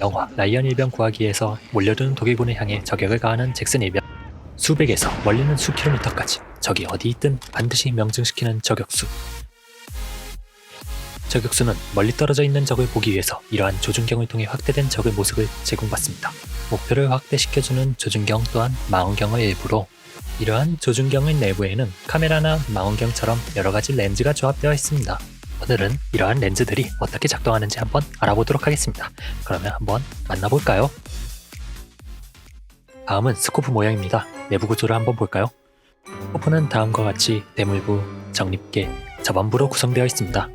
영화 라이언 일병 구하기에서 몰려드는 독일군을 향해 저격을 가하는 잭슨 일병 수백에서 멀리는 수킬로미터까지 적이 어디 있든 반드시 명중시키는 저격수 저격수는 멀리 떨어져 있는 적을 보기 위해서 이러한 조준경을 통해 확대된 적의 모습을 제공받습니다. 목표를 확대시켜주는 조준경 또한 망원경의 일부로 이러한 조준경의 내부에는 카메라나 망원경처럼 여러 가지 렌즈가 조합되어 있습니다. 오늘은 이러한 렌즈들이 어떻게 작동하는지 한번 알아보도록 하겠습니다. 그러면 한번 만나볼까요? 다음은 스코프 모양입니다. 내부 구조를 한번 볼까요? 스코프는 다음과 같이 대물부, 정립계, 저반부로 구성되어 있습니다.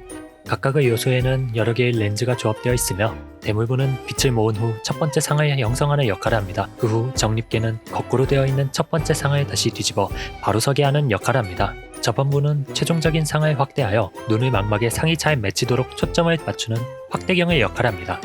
각각의 요소에는 여러 개의 렌즈가 조합되어 있으며 대물부는 빛을 모은 후 첫 번째 상을 형성하는 역할을 합니다. 그 후 정립계는 거꾸로 되어 있는 첫 번째 상을 다시 뒤집어 바로 서게 하는 역할을 합니다. 저반부는 최종적인 상을 확대하여 눈의 망막에 잘 맺히도록 초점을 맞추는 확대경의 역할을 합니다.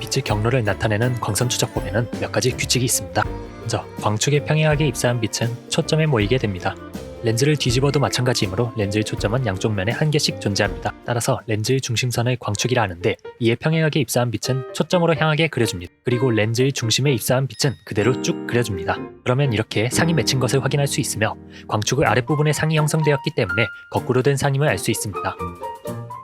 빛의 경로를 나타내는 광선 추적법에는 몇 가지 규칙이 있습니다. 먼저 광축에 평행하게 입사한 빛은 초점에 모이게 됩니다. 렌즈를 뒤집어도 마찬가지이므로 렌즈의 초점은 양쪽 면에 한 개씩 존재합니다. 따라서 렌즈의 중심선을 광축이라 하는데 이에 평행하게 입사한 빛은 초점으로 향하게 그려줍니다. 그리고 렌즈의 중심에 입사한 빛은 그대로 쭉 그려줍니다. 그러면 이렇게 상이 맺힌 것을 확인할 수 있으며 광축의 아랫부분에 상이 형성되었기 때문에 거꾸로 된 상임을 알 수 있습니다.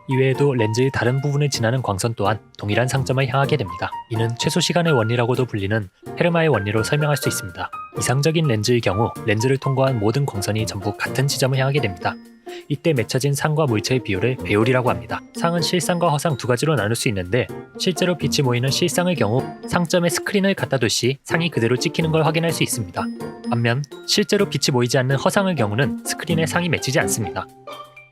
이외에도 렌즈의 다른 부분을 지나는 광선 또한 동일한 상점을 향하게 됩니다. 이는 최소 시간의 원리라고도 불리는 헤르마의 원리로 설명할 수 있습니다. 이상적인 렌즈의 경우 렌즈를 통과한 모든 광선이 전부 같은 지점을 향하게 됩니다. 이때 맺혀진 상과 물체의 비율을 배율이라고 합니다. 상은 실상과 허상 두 가지로 나눌 수 있는데 실제로 빛이 모이는 실상의 경우 상점에 스크린을 갖다 둘 시 상이 그대로 찍히는 걸 확인할 수 있습니다. 반면 실제로 빛이 모이지 않는 허상의 경우는 스크린에 상이 맺히지 않습니다.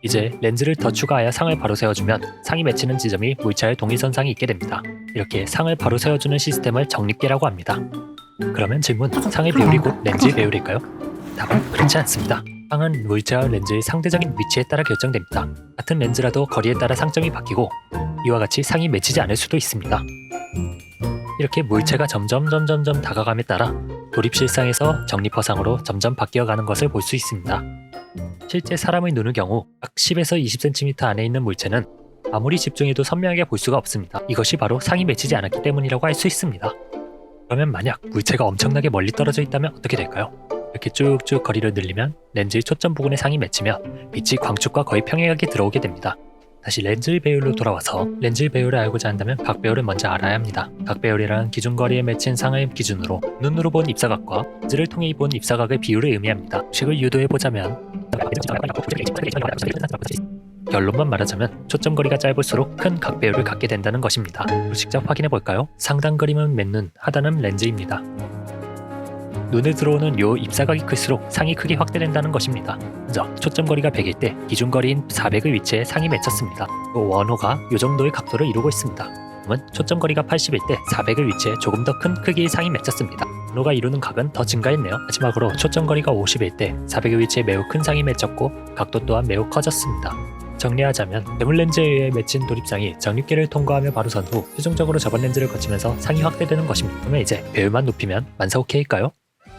이제 렌즈를 더 추가하여 상을 바로 세워주면 상이 맺히는 지점이 물체의 동일선상이 있게 됩니다. 이렇게 상을 바로 세워주는 시스템을 정립계라고 합니다. 그러면 질문, 상의 배율이 곧 렌즈의 배율일까요? 답은 그렇지 않습니다. 상은 물체와 렌즈의 상대적인 위치에 따라 결정됩니다. 같은 렌즈라도 거리에 따라 상점이 바뀌고 이와 같이 상이 맺히지 않을 수도 있습니다. 이렇게 물체가 점점 점점점 다가감에 따라 도립실상에서 정립허상으로 점점 바뀌어가는 것을 볼 수 있습니다. 실제 사람의 눈의 경우 약 10에서 20cm 안에 있는 물체는 아무리 집중해도 선명하게 볼 수가 없습니다. 이것이 바로 상이 맺히지 않았기 때문이라고 할 수 있습니다. 그러면 만약 물체가 엄청나게 멀리 떨어져 있다면 어떻게 될까요? 이렇게 쭉쭉 거리를 늘리면 렌즈의 초점 부분에 상이 맺히며 빛이 광축과 거의 평행하게 들어오게 됩니다. 다시 렌즈의 배율로 돌아와서 렌즈의 배율을 알고자 한다면 각 배율을 먼저 알아야 합니다. 각 배율이란 기준거리에 맺힌 상을 기준으로 눈으로 본 입사각과 렌즈를 통해 본 입사각의 비율을 의미합니다. 식을 유도해 보자면 결론만 말하자면 초점거리가 짧을수록 큰 각배율을 갖게 된다는 것입니다. 직접 확인해 볼까요? 상단 그림은 맨눈, 하단은 렌즈입니다. 눈에 들어오는 요 입사각이 클수록 상이 크게 확대된다는 것입니다. 먼저 초점거리가 100일 때 기준거리인 400의 위치에 상이 맺혔습니다. 또 원호가 이 정도의 각도를 이루고 있습니다. 그러면 초점거리가 80일 때 400의 위치에 조금 더 큰 크기의 상이 맺혔습니다. 원호가 이루는 각은 더 증가했네요. 마지막으로 초점거리가 50일 때 400의 위치에 매우 큰 상이 맺혔고 각도 또한 매우 커졌습니다. 정리하자면 대물 렌즈에 의해 맺힌 도립상이 정립계를 통과하며 바로 선 후 최종적으로 저번 렌즈를 거치면서 상이 확대되는 것입니다. 그러면 이제 배율만 높이면 만사 오케이일까요?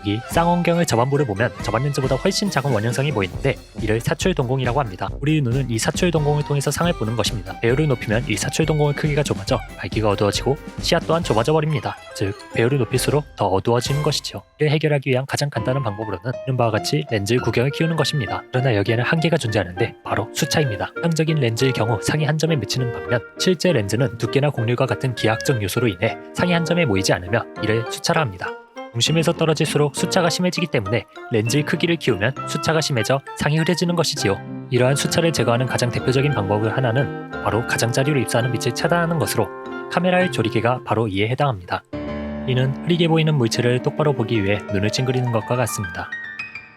이 쌍원경의 저반부를 보면 저반 렌즈보다 훨씬 작은 원형상이 보이는데 이를 사출 동공이라고 합니다. 우리 눈은 이 사출 동공을 통해서 상을 보는 것입니다. 배율을 높이면 이 사출 동공의 크기가 좁아져 밝기가 어두워지고 시야 또한 좁아져 버립니다. 즉 배율을 높일수록 더 어두워지는 것이죠. 이를 해결하기 위한 가장 간단한 방법으로는 이런 바와 같이 렌즈의 구경을 키우는 것입니다. 그러나 여기에는 한계가 존재하는데 바로 수차입니다. 상적인 렌즈의 경우 상이 한 점에 맺히는 반면 실제 렌즈는 두께나 곡률과 같은 기하학적 요소로 인해 상이 한 점에 모이지 않으며 이를 수차라 합니다. 중심에서 떨어질수록 수차가 심해지기 때문에 렌즈의 크기를 키우면 수차가 심해져 상이 흐려지는 것이지요. 이러한 수차를 제거하는 가장 대표적인 방법을 하나는 바로 가장자리로 입사하는 빛을 차단하는 것으로 카메라의 조리개가 바로 이에 해당합니다. 이는 흐리게 보이는 물체를 똑바로 보기 위해 눈을 찡그리는 것과 같습니다.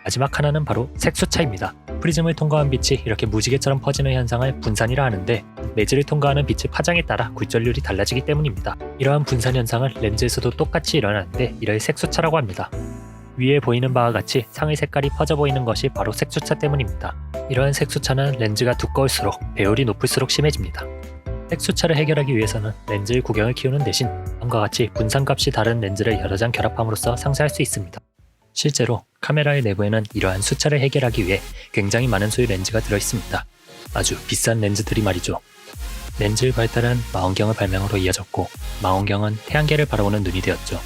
마지막 하나는 바로 색수차입니다. 프리즘을 통과한 빛이 이렇게 무지개처럼 퍼지는 현상을 분산이라 하는데 레즈를 통과하는 빛의 파장에 따라 굴절률이 달라지기 때문입니다. 이러한 분산 현상은 렌즈에서도 똑같이 일어나는데 이를 색수차라고 합니다. 위에 보이는 바와 같이 상의 색깔이 퍼져 보이는 것이 바로 색수차 때문입니다. 이러한 색수차는 렌즈가 두꺼울수록 배율이 높을수록 심해집니다. 색수차를 해결하기 위해서는 렌즈의 구경을 키우는 대신 다음과 같이 분산값이 다른 렌즈를 여러 장 결합함으로써 상쇄할 수 있습니다. 실제로 카메라의 내부에는 이러한 수차를 해결하기 위해 굉장히 많은 수의 렌즈가 들어있습니다. 아주 비싼 렌즈들이 말이죠. 렌즈의 발달은 망원경의 발명으로 이어졌고 망원경은 태양계를 바라보는 눈이 되었죠.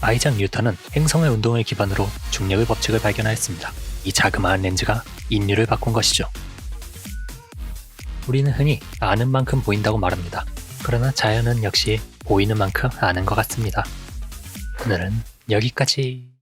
아이작 뉴턴은 행성의 운동을 기반으로 중력의 법칙을 발견하였습니다. 이 자그마한 렌즈가 인류를 바꾼 것이죠. 우리는 흔히 아는 만큼 보인다고 말합니다. 그러나 자연은 역시 보이는 만큼 아는 것 같습니다. 오늘은 여기까지.